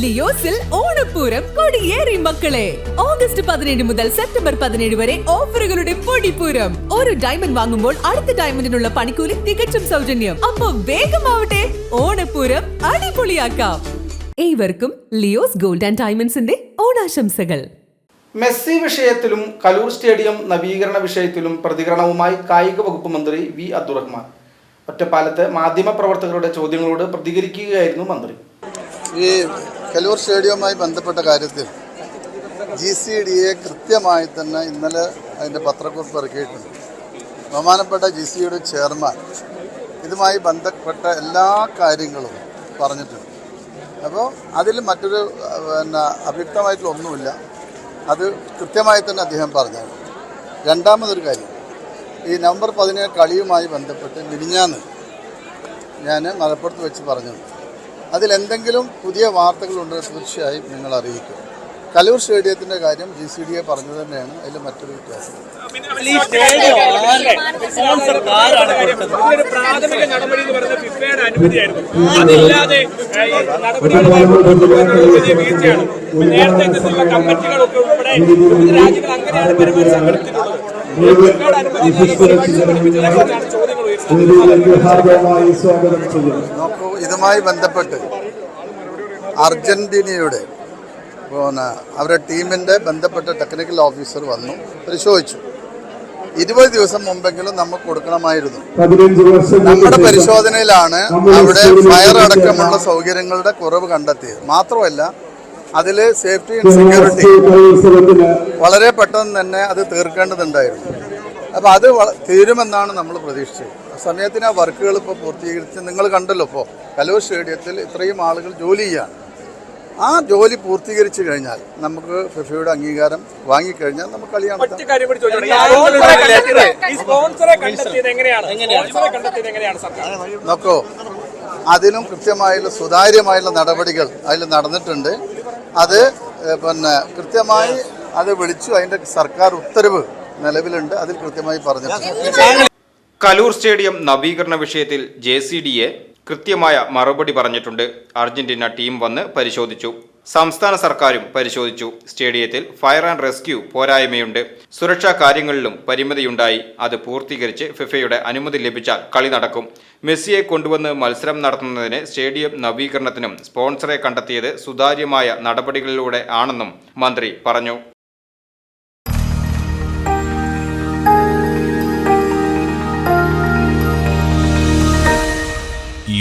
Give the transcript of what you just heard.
ലിയോസിൽ ഓണപ്പൂരം കൊടിയേറി മക്കളെ. ഓഗസ്റ്റ് പതിനേഴ് മുതൽ സെപ്റ്റംബർ പതിനേഴ് വരെ ഓഫറുകളുടെ പൊടിപ്പൂരം. ഒരു ഡയമണ്ട് വാങ്ങുമ്പോൾ അടുത്ത ഡയമണ്ടിനുള്ള പണിക്കൂലി തികച്ചും സൗജന്യം. അപ്പൊ വേഗമാവട്ടെ ഓണപ്പൂരം അടിപൊളിയാക്കാം. ഏവർക്കും ലിയോസ് ഗോൾഡ് ആൻഡ് ഡയമണ്ട്സിന്റെ ഓണാശംസകൾ. മെസ്സി വിഷയത്തിലും കലൂർ സ്റ്റേഡിയം നവീകരണ വിഷയത്തിലും പ്രതികരണവുമായി കായിക വകുപ്പ് മന്ത്രി വി അബ്ദുറഹ്മാൻ. ഒറ്റപ്പാലത്ത് മാധ്യമപ്രവർത്തകരുടെ ചോദ്യങ്ങളോട് പ്രതികരിക്കുകയായിരുന്നു മന്ത്രി. ഈ കലൂർ സ്റ്റേഡിയവുമായി ബന്ധപ്പെട്ട കാര്യത്തിൽ ജി സി ഡി എ കൃത്യമായി തന്നെ ഇന്നലെ അതിന്റെ പത്രക്കുറിപ്പ് ഇറക്കിയിട്ടുണ്ട്. ബഹുമാനപ്പെട്ട ജി സി ഡിയുടെ ചെയർമാൻ ഇതുമായി ബന്ധപ്പെട്ട എല്ലാ കാര്യങ്ങളും പറഞ്ഞിട്ടുണ്ട്. അപ്പോൾ അതിൽ മറ്റൊരു പിന്നെ അവ്യക്തമായിട്ടുള്ള ഒന്നുമില്ല. അത് കൃത്യമായി തന്നെ അദ്ദേഹം പറഞ്ഞു രണ്ടാമതൊരു കാര്യം ഈ നവംബർ പതിനേഴ് കളിയുമായി ബന്ധപ്പെട്ട് മിനിഞ്ഞാന്ന് ഞാൻ മലപ്പുറത്ത് വെച്ച് പറഞ്ഞു അതിലെന്തെങ്കിലും പുതിയ വാർത്തകളുണ്ടെങ്കിൽ തീർച്ചയായും നിങ്ങൾ അറിയിക്കും കലൂർ സ്റ്റേഡിയത്തിന്റെ കാര്യം ജി സി ഡി എ പറഞ്ഞു തന്നെയാണ് അതിൽ മറ്റൊരു വ്യത്യാസം നേരത്തെ സ്വാഗതം ചെയ്യുന്നു. നോക്കൂ ഇതുമായി ബന്ധപ്പെട്ട് അർജന്റീനയുടെ പിന്നെ അവരുടെ ടീമിന്റെ ബന്ധപ്പെട്ട ടെക്നിക്കൽ ഓഫീസർ വന്നു പരിശോധിച്ചു. ഇരുപത് ദിവസം മുമ്പെങ്കിലും നമുക്ക് കൊടുക്കണമായിരുന്നു. നമ്മുടെ പരിശോധനയിലാണ് അവിടെ ഫയർ അടക്കമുള്ള സൗകര്യങ്ങളുടെ കുറവ് കണ്ടെത്തിയത്. മാത്രമല്ല അതിൽ സേഫ്റ്റി ആൻഡ് സെക്യൂരിറ്റി വളരെ പെട്ടെന്ന് തന്നെ അത് തീർക്കേണ്ടതുണ്ടായിരുന്നു. അപ്പോൾ അത് വള- തീരുമെന്നാണ് നമ്മൾ പ്രതീക്ഷിച്ചത്. ആ സമയത്തിന് ആ വർക്കുകൾ ഇപ്പോൾ പൂർത്തീകരിച്ച് നിങ്ങൾ കണ്ടല്ലോ ഇപ്പോൾ കലൂർ സ്റ്റേഡിയത്തിൽ ഇത്രയും ആളുകൾ ജോലി ചെയ്യാണ് ആ ജോലി പൂർത്തീകരിച്ചു കഴിഞ്ഞാൽ നമുക്ക് ഫിഫയുടെ അംഗീകാരം വാങ്ങിക്കഴിഞ്ഞാൽ നമുക്ക് കളി നോക്കോ ഒറ്റ കാര്യം കൂടി ഈ സ്പോൺസറെ കണ്ടെത്തിയത് ഈ സ്പോൺസറെ കണ്ടെത്തിയത് എങ്ങനെയാണ്? എങ്ങനെയാണ്? സർക്കാർ നോക്കൂ അതിനും കൃത്യമായുള്ള സുതാര്യമായുള്ള നടപടികൾ അതിൽ നടന്നിട്ടുണ്ട്. അത് പിന്നെ കൃത്യമായി അത് വിളിച്ചു. അതിന്റെ സർക്കാർ ഉത്തരവ് നിലവിലുണ്ട്. അതിൽ കൃത്യമായി പറഞ്ഞിട്ടുണ്ട്. കലൂർ സ്റ്റേഡിയം നവീകരണ വിഷയത്തിൽ ജെ സി ഡി എ കൃത്യമായ മറുപടി പറഞ്ഞിട്ടുണ്ട്. അർജന്റീന ടീം വന്ന് പരിശോധിച്ചു. സംസ്ഥാന സർക്കാരും പരിശോധിച്ചു. സ്റ്റേഡിയത്തിൽ ഫയർ ആൻഡ് റെസ്ക്യൂ പോരായ്മയുണ്ട്. സുരക്ഷാ കാര്യങ്ങളിലും പരിമിതിയുണ്ടായി. അത് പൂർത്തീകരിച്ച് ഫിഫയുടെ അനുമതി ലഭിച്ചാൽ കളി നടക്കും. മെസ്സിയെ കൊണ്ടുവന്ന് മത്സരം നടത്തുന്നതിന് സ്റ്റേഡിയം നവീകരണത്തിനും സ്പോൺസറെ കണ്ടെത്തിയത് സുതാര്യമായ നടപടികളിലൂടെ ആണെന്നും മന്ത്രി പറഞ്ഞു.